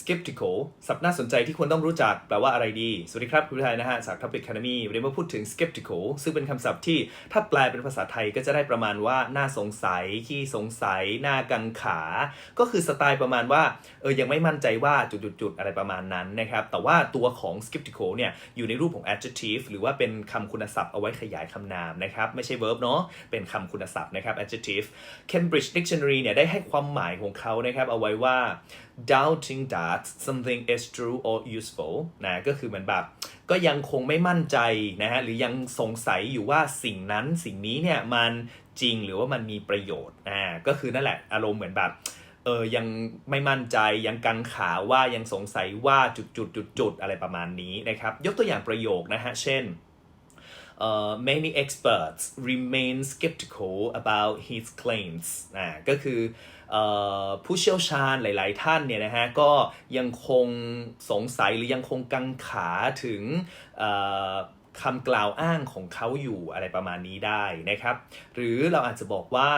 skeptical สับน่าสนใจที่ควรต้องรู้จักแปลว่าอะไรดี สวัสดีครับ คุณผู้ชายนะฮะ จาก Topic Academy วันนี้มาพูดถึง skeptical ซึ่งเป็นคำศัพท์ที่ถ้าแปลเป็นภาษาไทยก็จะได้ประมาณว่า น่าสงสัย ขี้สงสัย น่ากังขา ก็คือสไตล์ประมาณว่า เออ ยังไม่มั่นใจว่าจุดๆๆอะไรประมาณนั้นนะครับ แต่ว่าตัวของ skeptical เนี่ย อยู่ในรูปของ adjective หรือว่าเป็นคำคุณศัพท์เอาไว้ขยายคำนามนะครับ ไม่ใช่ verb เนาะเป็นคำคุณศัพท์นะครับ adjective Cambridge Dictionary เนี่ยได้ให้ความหมายของเขานะครับเอาไว้ว่า doubting that something is true or useful นะก็คือเหมือนแบบก็ยังคงไม่มั่นใจนะฮะหรือยังสงสัยอยู่ว่าสิ่งนั้นสิ่งนี้เนี่ยมันจริงหรือว่ามันมีประโยชน์อ่าก็คือนั่นแหละอารมณ์เหมือนแบบเออยังไม่มั่นใจยังกังขาว่ายังสงสัยว่าจุดจุดจุดจุดอะไรประมาณนี้นะครับ ยกตัวอย่างประโยคนะฮะ เช่น uh, many experts remain skeptical about his claims อ่าก็คือเอ่อผู้เชี่ยวชาญหลาย ๆ ท่านเนี่ยนะฮะก็ยังคงสงสัยหรือยังคงกังขาถึงเอ่อคำกล่าวอ้างของเขาอยู่อะไรประมาณนี้ได้นะครับ หรือเราอาจจะบอกว่า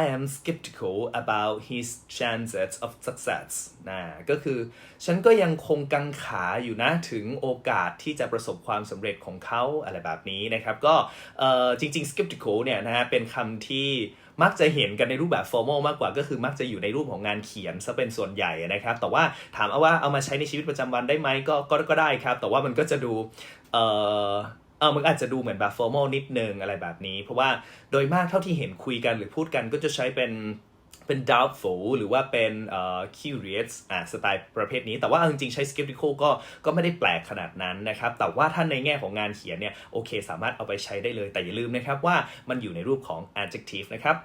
I am skeptical about his chances of success นะก็คือฉันก็ยังคงกังขาอยู่นะ ถึงโอกาสที่จะประสบความสำเร็จของเขาอะไรแบบนี้นะครับ ก็เอ่อจริงๆ skeptical เนี่ยนะฮะเป็นคำที่มักจะเห็นกันในรูปแบบ formal มากกว่าก็คือมักจะอยู่ในรูปของงานเขียนซะเป็นส่วนใหญ่นะครับ แต่ว่าถามเอาว่าเอามาใช้ในชีวิตประจำวันได้ไหมก็ก็ก็ได้ครับ แต่ว่ามันก็จะดูเอ่อ เออมันอาจจะดูเหมือนแบบ formal นิดนึงอะไรแบบนี้ เพราะว่าโดยมากเท่าที่เห็นคุยกันหรือพูดกันก็จะใช้เป็นเป็น doubtful หรือว่าเป็นเอ่อ curious อ่าสไตล์ประเภทนี้ แต่ว่าเอาจริงๆ ใช้ skeptical ก็ก็ไม่ได้แปลกขนาดนั้นนะครับ แต่ว่าถ้าในแง่ของงานเขียนเนี่ย โอเค สามารถเอาไปใช้ได้เลย แต่อย่าลืมนะครับว่ามันอยู่ในรูปของ adjective นะครับ